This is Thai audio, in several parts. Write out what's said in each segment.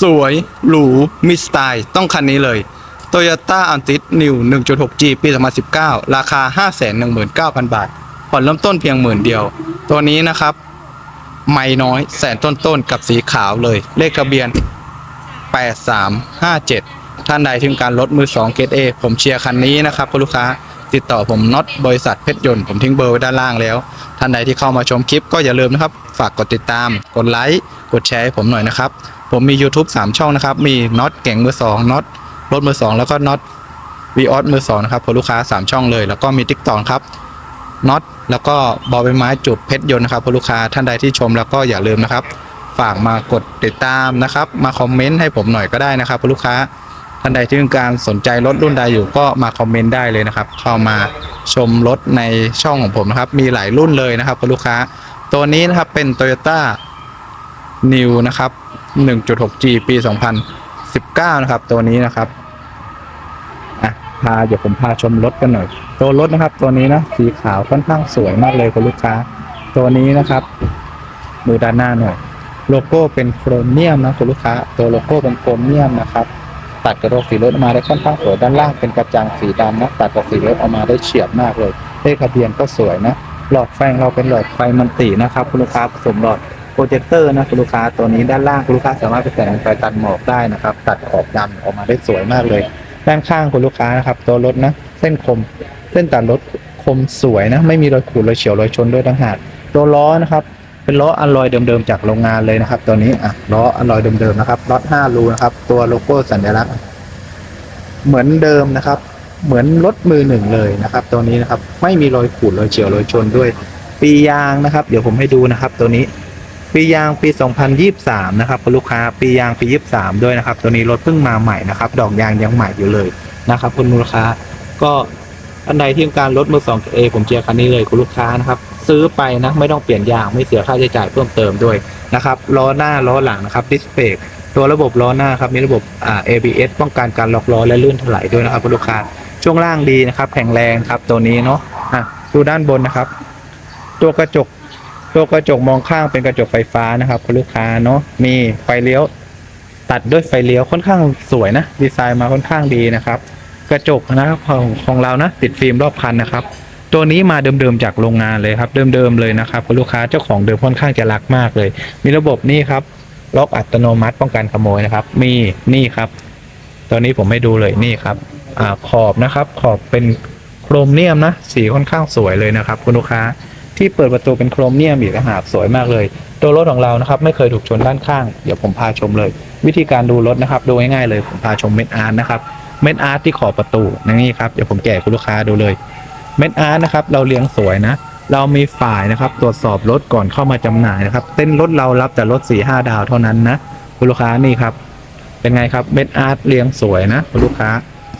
สวย หรู มีสไตล์ ต้องคันนี้เลย Toyota a l t i s New 1.6G ปี 2019 ราคา 519,000 บาท ผ่อนเริ่มต้นเพียงหมื่นเดียว ตัวนี้นะครับ ไม่น้อยแสนต้นๆ กับสีขาวเลย เลขทะเบียน 8357 ท่านใดที่ต้องการรถมือ2เกรด A ผมเชียร์คันนี้นะครับคุณลูกค้าติดต่อผมน็อตบริษัทเพชรยนต์ ผมทิ้งเบอร์ไว้ด้านล่างแล้ว ท่านใดที่เข้ามาชมคลิปก็อย่าลืมนะครับ ฝากกดติดตาม กดไลค์ กดแชร์ให้ผมหน่อยนะครับ ผมมี YouTube 3 ช่องนะครับ มีน็อตเก่งมือ2น็อตรถมือ2แล้วก็น็อตวีออสมือ2นะครับคุณลูกค้า 3 ช่องเลย แล้วก็มี TikTok ครับน็อตแล้วก็บอใบไม้จุดเพชรยนต์นะครับคุณลูกค้าท่านใดที่ชมแล้วก็อย่าลืมนะครับ ฝากมากดติดตามนะครับ มาคอมเมนต์ให้ผมหน่อยก็ได้นะครับคุณลูกค้าท่านใดที่ต้องการสนใจรถรุ่นใดอยู่ก็มาคอมเมนต์ได้เลยนะครับ เข้ามาชมรถในช่องของผมนะครับ มีหลายรุ่นเลยนะครับคุณลูกค้า ตัวนี้นะครับเป็น Toyota New นะครับ 1.6G ปี 2019 นะครับ ตัวนี้นะครับอะพาเดี๋ยวผมพาชมรถกันหน่อย ตัวรถนะครับ ตัวนี้นะสีขาวค่อนข้างสวยมากเลยคุณลูกค้า ตัวนี้นะครับมือด้านหน้าหน่อยโลโก้เป็นโครเมียมนะคุณลูกค้า ตัวโลโก้เป็นโครเมียมนะครับตัดกระโดกสีรถออกมาได้ค่อนข้างสวยด้านล่างเป็นกระจังสีดำนะตัดกับสีรถออกมาได้เฉียบมากเลยเลขทะเบียนก็สวยนะ หลอดไฟเราเป็นหลอดไฟมันตินะครับ คุณลูกค้าผสมหลอด โปรเจคเตอร์นะคุณลูกค้าตัวนี้ด้านล่างคุณลูกค้าสามารถไปแต่งไฟตัดหมอกได้นะครับ ตัดขอบดำออกมาได้สวยมากเลย ด้านข้างคุณลูกค้านะครับ ตัวรถนะ เส้นคม เส้นตัดรถคมสวยนะ ไม่มีรอยขูดรอยเฉียวรอยชนด้วยต่างหากตัวล้อนะครับ เป็นล้ออลลอยเดิมๆจากโรงงานเลยนะครับ ตัวนี้อะล้ออลลอยเดิมๆนะครับล็อต5รูนะครับ ตัวโลโก้สัญลักษณ์เหมือนเดิมนะครับ เหมือนรถมือหนึ่งเลยนะครับ ตัวนี้นะครับไม่มีรอยขูดรอยเฉียวรอยชนด้วย ปียางนะครับ เดี๋ยวผมให้ดูนะครับ ตัวนี้ ปียางปี 2023 นะครับคุณลูกค้าปียางปี 23 ด้วยนะครับ ตัวนี้รถเพิ่งมาใหม่นะครับ ดอกยางยังใหม่อยู่เลยนะครับ คุณลูกค้าก็อันใดที่ต้องการรถมือ2 A ผมเชียร์คันนี้เลยคุณลูกค้านะครับ ซื้อไปนะไม่ต้องเปลี่ยนยางไม่เสียค่าใช้จ่ายเพิ่มเติมด้วยนะครับล้อหน้าล้อหลังนะครับดิสเบรกตัวระบบล้อหน้าครับมีระบบอ่า ABS ป้องกันการล็อกล้อและลื่นถลายด้วยนะครับคุณลูกค้าช่วงล่างดีนะครับ แข็งแรงครับตัวนี้เนาะอะดูด้านบนนะครับ ตัวกระจก ตัวกระจกมองข้างเป็นกระจกไฟฟ้านะครับ คุณลูกค้าเนาะมีไฟเลี้ยว ตัดด้วยไฟเลี้ยวค่อนข้างสวยนะดีไซน์มาค่อนข้างดีนะครับ กระจกนะครับของของเรานะติดฟิล์มรอบคันนะครับ ตัวนี้มาเดิมๆจากโรงงานเลยครับ เดิมๆเลยนะครับคุณลูกค้าเจ้าของเดิมค่อนข้างจะรักมากเลย มีระบบนี่ครับล็อกอัตโนมัติป้องกันขโมยนะครับ มีนี่ครับ ตัวนี้ผมให้ดูเลยนี่ครับอขอบนะครับ ขอบเป็นโครเมียมนะ สีค่อนข้างสวยเลยนะครับ คุณลูกค้า ที่เปิดประตูเป็นโครเมียมอีกต่างหากสวยมากเลย ตัวรถของเรานะครับไม่เคยถูกชนด้านข้าง เดี๋ยวผมพาชมเลย วิธีการดูรถนะครับ ดูง่ายๆเลยผมพาชมเม็ดอาร์ตนะครับเม็ดอาร์ตที่ขอบประตูนี่ครับเดี๋ยวผมแกะคุณลูกค้าดูเลยเม็ดอาร์ตนะครับเราเลี้ยงสวยนะ เรามีฝ่ายนะครับตรวจสอบรถก่อนเข้ามาจำหน่ายนะครับเต้นรถเรารับแต่รถ4ี่ห้าดาวเท่านั้นนะคุณลูกค้านี่ครับเป็นไงครับเม็ดอาร์ตเรียงสวยนะคุณลูกค้า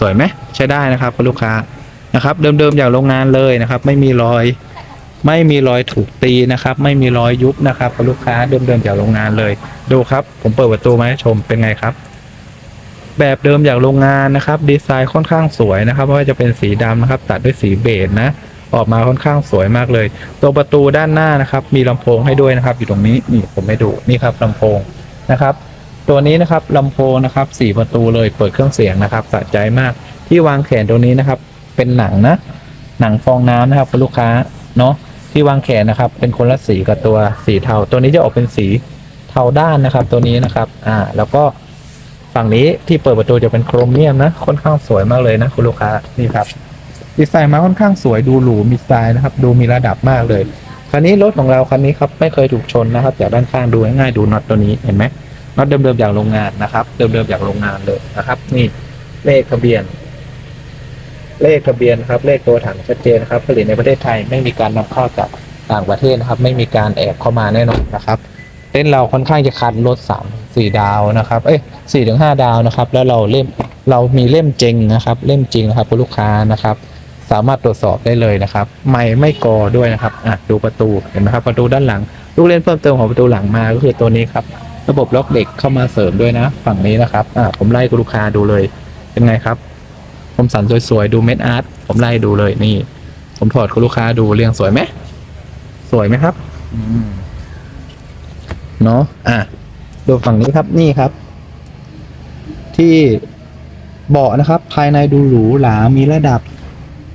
สวยไหมใช้ได้นะครับคุณลูกค้านะครับเดิมๆจากโรงงานเลยนะครับ ไม่มีรอย ไม่มีรอยถูกตีนะครับ ไม่มีรอยยุบนะครับลูกค้าเดิมๆจากโรงงานเลย ดูครับ ผมเปิดประตูมาให้ชมเป็นไงครับ แบบเดิมจากโรงงานนะครับ ดีไซน์ค่อนข้างสวยนะครับไม่ว่าจะเป็นสีดำนะครับ ตัดด้วยสีเบจนะ ออกมาค่อนข้างสวยมากเลยตัวประตูด้านหน้านะครับ มีลำโพงให้ด้วยนะครับ อยู่ตรงนี้นี่ผมให้ดูนี่ครับลำโพงนะครับ ตัวนี้นะครับลำโพงนะครับสี่ประตูเลยเปิดเครื่องเสียงนะครับสะใจมากที่วางแขนตรงนี้นะครับ เป็นหนังนะ หนังฟองน้ำนะครับคุณลูกค้าเนาะ ที่วางแขนนะครับ เป็นคนละสีกับตัวสีเทา ตัวนี้จะออกเป็นสีเทาด้านนะครับ ตัวนี้นะครับ อ่า แล้วก็ฝั่งนี้ที่เปิดประตูจะเป็นโครเมียมนะ ค่อนข้างสวยมากเลยนะคุณลูกค้านี่ครับ ดีไซน์มาค่อนข้างสวยดูหรูมีสไตล์นะครับ ดูมีระดับมากเลยคันนี้รถของเราคันนี้ครับไม่เคยถูกชนนะครับจากด้านข้างดูง่ายๆดูน็อตตัวนี้เห็นไหมน็อตเดิมๆจากโรงงานนะครับ เดิมๆจากโรงงานเลยนะครับ นี่เลขทะเบียน เลขทะเบียนครับ เลขตัวถังชัดเจนครับ ผลิตในประเทศไทยไม่มีการนำเข้าจากต่างประเทศนะครับ ไม่มีการแอบเข้ามาแน่นอนนะครับเต้นเราค่อนข้างจะคัดรถสามสี่ดาวนะครับ เอ้ยสี่ถึงห้าดาวนะครับ แล้วเราเล่มเรามีเล่มจริงนะครับ เล่มจริงนะครับคุณลูกค้านะครับ สามารถตรวจสอบได้เลยนะครับ ไม่ไม่กอด้วยนะครับอะดูประตูเห็นไหมครับประตูด้านหลัง ลูกเล่นเพิ่มเติมของประตูหลังมาก็คือตัวนี้ครับ ระบบล็อกเด็กเข้ามาเสริมด้วยนะ ฝั่งนี้นะครับอ่าผมไล่คุณลูกค้าดูเลยเป็นไงครับ มสันสวยๆ ดูเม็ดอาร์ตผมไล่ดูเลยนี่ ผมถอดคุณลูกค้าดูเรียงสวยไหมสวยไหมครับเนาะอะดูฝั่งนี้ครับนี่ครับ ที่เบาะนะครับ ภายในดูหรูหรามีระดับ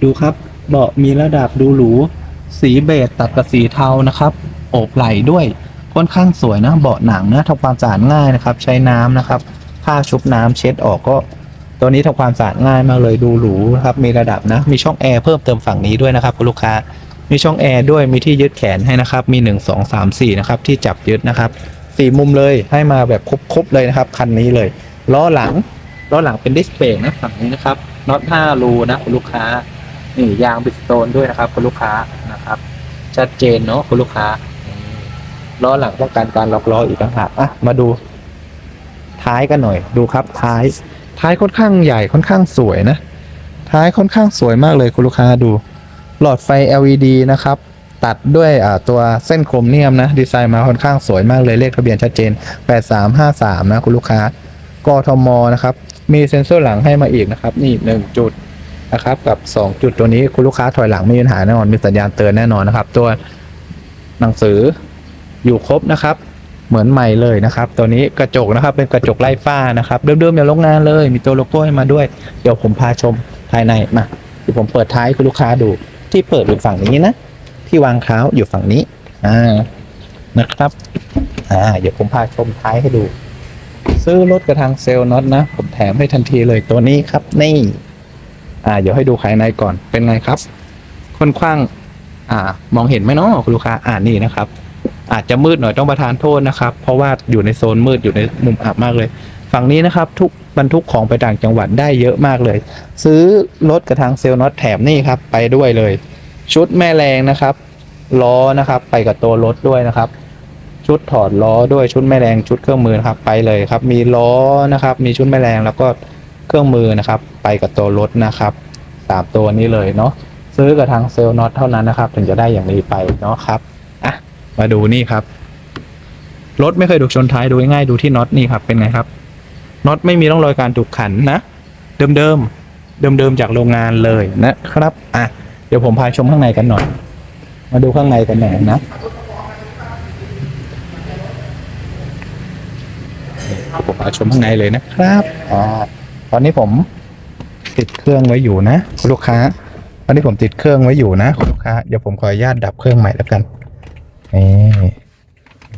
ดูครับ เบาะมีระดับดูหรู สีเบจตัดกับสีเทานะครับโอบไหล่ด้วยค่อนข้างสวยนะเบาะหนังนะทำความสะอาดง่ายนะครับ ใช้น้ำนะครับ ผ้าชุบน้ำเช็ดออกก็ ตัวนี้ทำความสะอาดง่ายมากเลยดูหรูครับมีระดับนะ มีช่องแอร์เพิ่มเติมฝั่งนี้ด้วยนะครับคุณลูกค้ามีช่องแอร์ด้วยมีที่ยึดแขนให้นะครับ มี 1 2 3 4นะครับที่จับยึดนะครับสี่มุมเลยให้มาแบบครบๆเลยนะครับคันนี้เลยล้อหลังล้อหลังเป็นดิสเบรกนะฝั่งนี้นะครับน็อต5รูนะคุณลูกค้านี่ยางบิสโตนด้วยนะครับคุณลูกค้านะครับ ชัดเจนเนาะคุณลูกค้าล้อหลังป้องกันการล็อกล้ออีกต่างหากอะมาดู ท้ายกันหน่อยดูครับท้าย ท้ายค่อนข้างใหญ่ค่อนข้างสวยนะ ท้ายค่อนข้างสวยมากเลยคุณลูกค้าดู หลอดไฟ LED นะครับ ตัดด้วยตัวเส้นโครเมียมนะ ดีไซน์มาค่อนข้างสวยมากเลยเลขทะเบียนชัดเจน 8353 นะคุณลูกค้ากทมนะครับ มีเซ็นเซอร์หลังให้มาอีกนะครับ นี่ 1 จุดนะครับกับ 2 จุดตัวนี้คุณลูกค้าถอยหลังไม่มีปัญหาแน่นอนมีสัญญาณเตือนแน่นอนนะครับ ตัวหนังสืออยู่ครบนะครับ เหมือนใหม่เลยนะครับ ตัวนี้กระจกนะครับเป็นกระจกไล่ฟ้านะครับ เดิมๆอย่างโรงงานเลย มีตัวโลโก้ให้มาด้วย เดี๋ยวผมพาชมภายในมาเดี๋ยวผมเปิดท้ายให้คุณลูกค้าดู ที่เปิดอยู่ฝั่งนี้นะ ที่วางเท้าอยู่ฝั่งนี้อ่านะครับอ่าเดี๋ยวผมพาชมท้ายให้ดู ซื้อรถกระทางเซลล์น็อตนะ ผมแถมให้ทันทีเลยตัวนี้ครับนี่อ่าเดี๋ยวให้ดูภายในก่อนเป็นไงครับค่อนข้างอ่ามองเห็นไหมเนาะคุณลูกค้าอ่านี่นะครับ อาจจะมืดหน่อยต้องประทานโทษนะครับ เพราะว่าอยู่ในโซนมืดอยู่ในมุมอับมากเลย ฝั่งนี้นะครับทุกบรรทุกของไปต่างจังหวัดได้เยอะมากเลย ซื้อรถกระทางเซลล์น็อตแถมนี่ครับไปด้วยเลย ชุดแม่แรงนะครับล้อนะครับ ไปกับตัวรถด้วยนะครับ ชุดถอดล้อด้วยชุดแม่แรงชุดเครื่องมือนะครับ ไปเลยครับ มีล้อนะครับ มีชุดแม่แรงแล้วก็เครื่องมือนะครับ ไปกับตัวรถนะครับสามตัวนี้เลยเนาะซื้อกับทางเซลล์น็อตเท่านั้นนะครับ ถึงจะได้อย่างนี้ไปเนาะครับ มาดูนี่ครับ รถไม่เคยถูกชนท้ายดูง่ายๆดูที่น็อตนี่ครับเป็นไงครับ น็อตไม่มีร่องรอยการถูกขันนะ เดิมๆเดิมๆจากโรงงานเลยนะครับ อะ เดี๋ยวผมพาชมข้างในกันหน่อย มาดูข้างในกันหน่อยนะ ผมพาชมข้างในเลยนะครับอ่าตอนนี้ผมติดเครื่องไว้อยู่นะ คุณลูกค้า ตอนนี้ผมติดเครื่องไว้อยู่นะคุณลูกค้า เดี๋ยวผมขออนุญาตดับเครื่องใหม่แล้วกัน นี่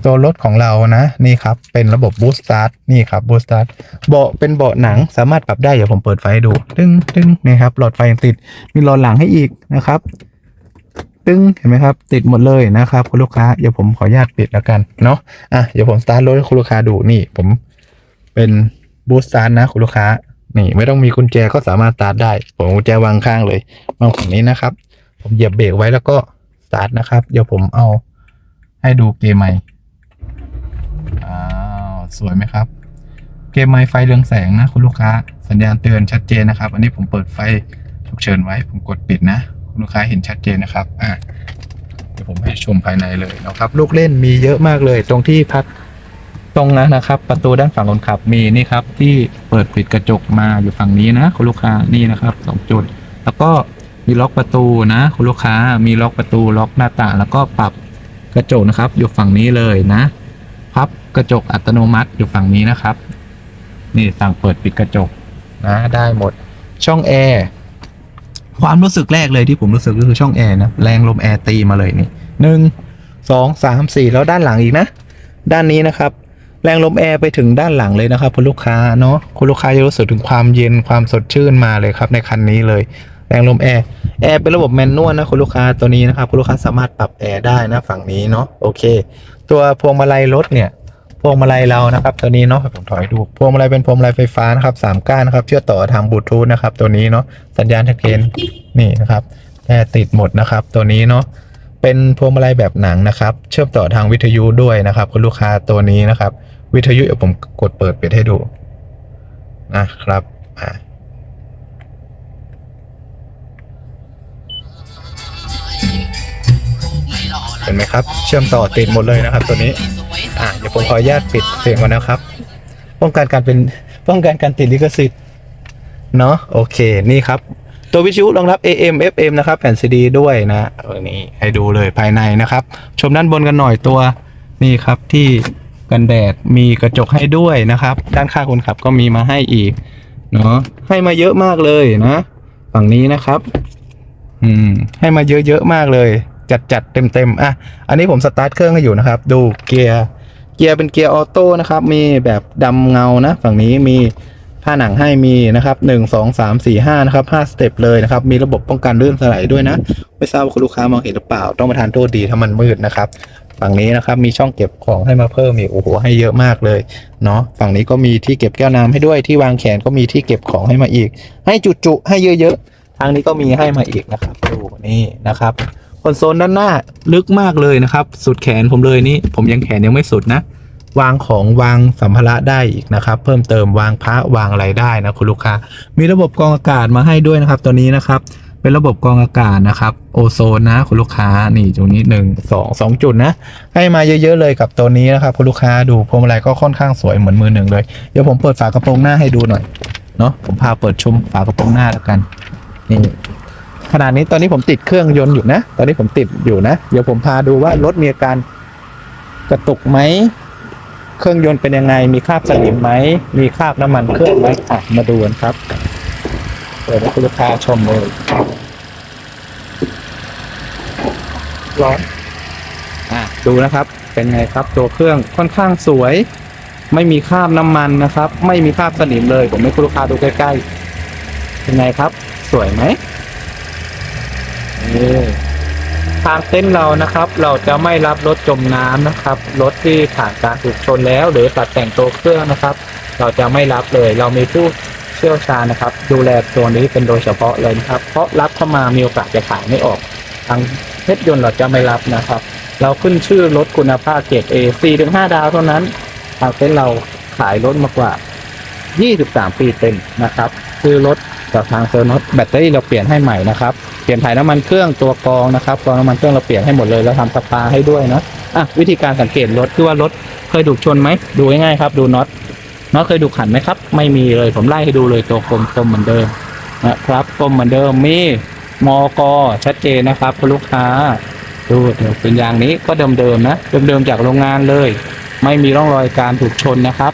ตัวรถของเรานะ นี่ครับ เป็นระบบบูสต์สตาร์ทนี่ครับบูสต์สตาร์ทเบาะเป็นเบาะหนังสามารถปรับได้เดี๋ยวผมเปิดไฟให้ดู ตึ้งตึ้งนี่ครับ หลอดไฟยังติด มีหลอดหลังให้อีกนะครับ ตึ้งเห็นไหมครับ ติดหมดเลยนะครับ คุณลูกค้า เดี๋ยวผมขออนุญาตปิดแล้วกันเนาะอะเดี๋ยวผมสตาร์ทรถให้คุณลูกค้าดูนี่ ผมเป็นบูสต์สตาร์ทนะ คุณลูกค้า นี่ไม่ต้องมีกุญแจก็สามารถสตาร์ทได้ ผมกุญแจวางข้างเลยวาฝั่งนี้นะครับ ผมเหยียบเบรกไว้แล้วก็สตาร์ทนะครับ เดี๋ยวผมเอา ให้ดูเกมใหม่อ้าวสวยไหมครับ เกมไม้ไฟเรืองแสงนะคุณลูกค้า สัญญาณเตือนชัดเจนนะครับ อันนี้ผมเปิดไฟฉุกเฉินไว้ ผมกดปิดนะ คุณลูกค้าเห็นชัดเจนนะครับอะเดี๋ยวผมให้ชมภายในเลยนะครับ ลูกเล่นมีเยอะมากเลย ตรงที่พักตรงนั้นนะครับ ประตูด้านฝั่งคนขับมีนี่ครับ ที่เปิดปิดกระจกมาอยู่ฝั่งนี้นะ คุณลูกค้านี่นะครับสองจุด แล้วก็มีล็อกประตูนะ คุณลูกค้ามีล็อกประตูล็อกหน้าต่างแล้วก็ปรับ กระจกนะครับ อยู่ฝั่งนี้เลยนะพับกระจกอัตโนมัติอยู่ฝั่งนี้นะครับ นี่สั่งเปิดปิดกระจกนะได้หมดช่องแอร์ความรู้สึกแรกเลยที่ผมรู้สึกก็คือช่องแอร์นะแรงลมแอร์ตีมาเลยนี่หนึ่งสองสามสี่แล้วด้านหลังอีกนะ ด้านนี้นะครับ แรงลมแอร์ไปถึงด้านหลังเลยนะครับคุณลูกค้าเนาะคุณลูกค้าจะรู้สึกถึงความเย็นความสดชื่นมาเลยครับในคันนี้เลย แรงลมแอร์แอร์เป็นระบบแมนนวลนะคุณลูกค้าตัวนี้นะครับคุณลูกค้าสามารถปรับแอร์ได้นะฝั่งนี้เนาะโอเค ตัวพวงมาลัยรถเนี่ยพวงมาลัยเรานะครับ ตัวนี้เนาะผมถอยดูพวงมาลัยเป็นพวงมาลัยไฟฟ้านะครับสามก้านนะครับเชื่อมต่อทางบลูทูธนะครับตัวนี้เนาะสัญญาณชัดเจนนี่นะครับแอร์ติดหมดนะครับ ตัวนี้เนาะเป็นพวงมาลัยแบบหนังนะครับ เชื่อมต่อทางวิทยุด้วยนะครับคุณลูกค้าตัวนี้นะครับ วิทยุเดี๋ยวผมกดเปิดเปิดให้ดูนะครับอ่า ห็นไหมครับ เชื่อมต่อติดหมดเลยนะครับ ตัวนี้ อะเดี๋ยวผมขออนุญาตปิดเสียงก่อนนะครับ ป้องกันการเป็นป้องกันการติดลิขสิทธิ์เนาะโอเคนี่ครับ ตัววิทยุรองรับ AM FM นะครับ แผ่นซีดีด้วยนะเออนี่ให้ดูเลยภายในนะครับ ชมด้านบนกันหน่อยตัวนี่ครับที่กันแดดมีกระจกให้ด้วยนะครับ ด้านข้างคนขับก็มีมาให้อีกเนาะให้มาเยอะมากเลยนะ ฝั่งนี้นะครับ อืม ให้มาเยอะๆมากเลย จัดจัดเต็มเต็มๆอะ อันนี้ผมสตาร์ทเครื่องให้อยู่นะครับ ดูเกียร์เกียร์เป็นเกียร์ออโต้นะครับ มีแบบดำเงานะ ฝั่งนี้มีผ้าหนังให้มีนะครับหนึ่งสองสามสี่ห้านะครับห้าสเต็ปเลยนะครับ มีระบบป้องกันลื่นสไลด์ด้วยนะ ไม่ทราบว่าคุณลูกค้ามองเห็นหรือเปล่า ต้องประทานโทษดีถ้ามันมืดนะครับ ฝั่งนี้นะครับมีช่องเก็บของให้มาเพิ่มอีกโอ้โหให้เยอะมากเลยเนาะฝั่งนี้ก็มีที่เก็บแก้วน้ำให้ด้วยที่วางแขนก็มีที่เก็บของให้มาอีก ให้จุๆให้เยอะๆทางนี้ก็มีให้มาอีกนะครับดูนี่นะครับ อนโซลด้านหน้าลึกมากเลยนะครับ สุดแขนผมเลยนี่ผมยังแขนยังไม่สุดนะ วางของวางสัมภาระได้อีกนะครับ เพิ่มเติมวางพระวางอะไรได้นะคุณลูกค้า มีระบบกรองอากาศมาให้ด้วยนะครับ ตัวนี้นะครับ เป็นระบบกรองอากาศนะครับ โอโซนนะคุณลูกค้านี่ตรงนี้หนึ่งสองสองจุดนะ ให้มาเยอะๆเลยกับตัวนี้นะครับคุณลูกค้าดูพวงมาลัยก็ค่อนข้างสวยเหมือนมือหนึ่งเลยเดี๋ยวผมเปิดฝากระโปรงหน้าให้ดูหน่อยเนาะผมพาเปิดชมฝากระโปรงหน้าแล้วกันนี่ ขนาดนี้ตอนนี้ผมติดเครื่องยนต์อยู่นะ ตอนนี้ผมติดอยู่นะ เดี๋ยวผมพาดูว่ารถมีอาการกระตุกไหม เครื่องยนต์เป็นยังไง มีคราบสนิมไหม มีคราบน้ำมันเครื่องไหมอะมาดูกันครับ เปิดให้คุณลูกค้าชมเลยร้อนอะดูนะครับ เป็นไงครับ ตัวเครื่องค่อนข้างสวย ไม่มีคราบน้ำมันนะครับ ไม่มีคราบสนิมเลย ผมให้คุณลูกค้าดูใกล้ๆเป็นไงครับ สวยไหม นี่ทางเต้นเรานะครับ เราจะไม่รับรถจมน้ำนะครับ รถที่ผ่านการถูกชนแล้ว หรือตัดแต่งตัวเครื่องนะครับ เราจะไม่รับเลย เรามีผู้เชี่ยวชาญนะครับ ดูแลตัวนี้เป็นโดยเฉพาะเลยนะครับ เพราะรับเข้ามามีโอกาสจะขายไม่ออก ทางเพชรยนต์เราจะไม่รับนะครับ เราขึ้นชื่อรถคุณภาพเกรด A 4ถึง5ดาวเท่านั้น ทางเต้นเราขายรถมากกว่า 23 ปีเต็มนะครับ คือรถกับทางเซอร์นอตแบตเตอรี่เราเปลี่ยนให้ใหม่นะครับ เปลี่ยนถ่ายน้ำมันเครื่องตัวกรองนะครับกรองน้ำมันเครื่องเราเปลี่ยนให้หมดเลยแล้วทำสปาให้ด้วยนะอะวิธีการสังเกตรถคือว่ารถเคยถูกชนไหมดูง่ายๆครับ ดูน็อตน็อตเคยถูกขันไหมครับ ไม่มีเลยผมไล่ให้ดูเลยตัวกลมกลมเหมือนเดิมนะครับกลมเหมือนเดิมมีมอกชัดเจนนะครับลูกค้า ดูเดี๋ยวเป็นอย่างนี้ก็เดิมๆนะเดิมๆจากโรงงานเลย ไม่มีร่องรอยการถูกชนนะครับ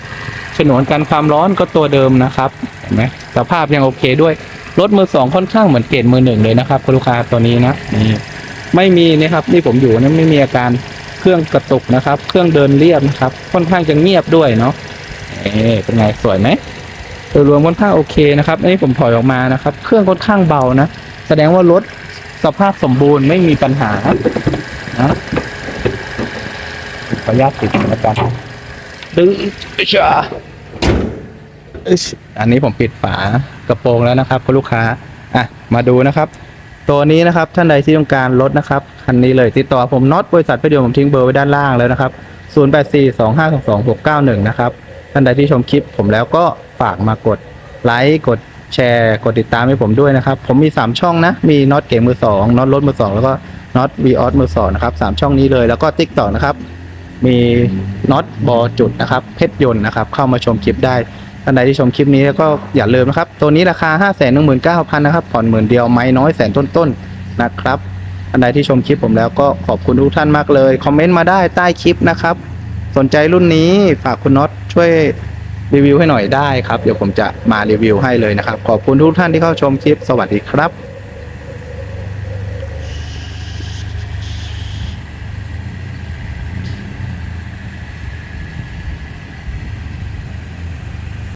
ฉนวนกันความร้อนก็ตัวเดิมนะครับเห็นไหมสภาพยังโอเคด้วย รถมือสองค่อนข้างเหมือนเกรดมือหนึ่งเลยนะครับคุณลูกค้าตัวนี้นะนี่ไม่มีนะครับนี่ผมอยู่นะไม่มีอาการเครื่องกระตุกนะครับ เครื่องเดินเรียบนะครับ ค่อนข้างจะเงียบด้วยเนาะเอ๊เป็นไงสวยไหมโดยรวมค่อนข้างโอเคนะครับอันนี้ผมถอยออกมานะครับ เครื่องค่อนข้างเบานะ แสดงว่ารถสภาพสมบูรณ์ไม่มีปัญหานะขออนุญาตติดแล้วกันดึงชา อันนี้ผมปิดฝากระโปรงแล้วนะครับคุณลูกค้าอะมาดูนะครับ ตัวนี้นะครับท่านใดที่ต้องการรถนะครับคันนี้เลยติดต่อผมน็อตบริษัทไปเดียวผมทิ้งเบอร์ไว้ด้านล่างแล้วนะครับ 0842522691 นะครับท่านใดที่ชมคลิปผมแล้วก็ฝากมากดไลค์กดแชร์กดติดตามให้ผมด้วยนะครับ ผมมี 3 ช่องนะ มีน็อตเก๋มือสองน็อตรถมือสองแล้วก็น็อตวีออสมือสองนะครับสามช่องนี้เลยแล้วก็ติ๊กต่อนะครับ มีน็อตบอจุดนะครับเพชรยนต์นะครับ เข้ามาชมคลิปได้ ท่านใดที่ชมคลิปนี้ก็อย่าลืมนะครับ ตัวนี้ราคา 5 1 9 0 0 0นะครับ ผ่อนหมื่นเดียวไม่น้อยแสนต้นๆนะครับท่านใดที่ชมคลิปผมแล้วก็ขอบคุณทุกท่านมากเลย คอมเมนต์มาได้ใต้คลิปนะครับ สนใจรุ่นนี้ฝากคุณน็อตช่วยรีวิวให้หน่อยได้ครับ เดี๋ยวผมจะมารีวิวให้เลยนะครับ ขอบคุณทุกท่านที่เข้าชมคลิป สวัสดีครับ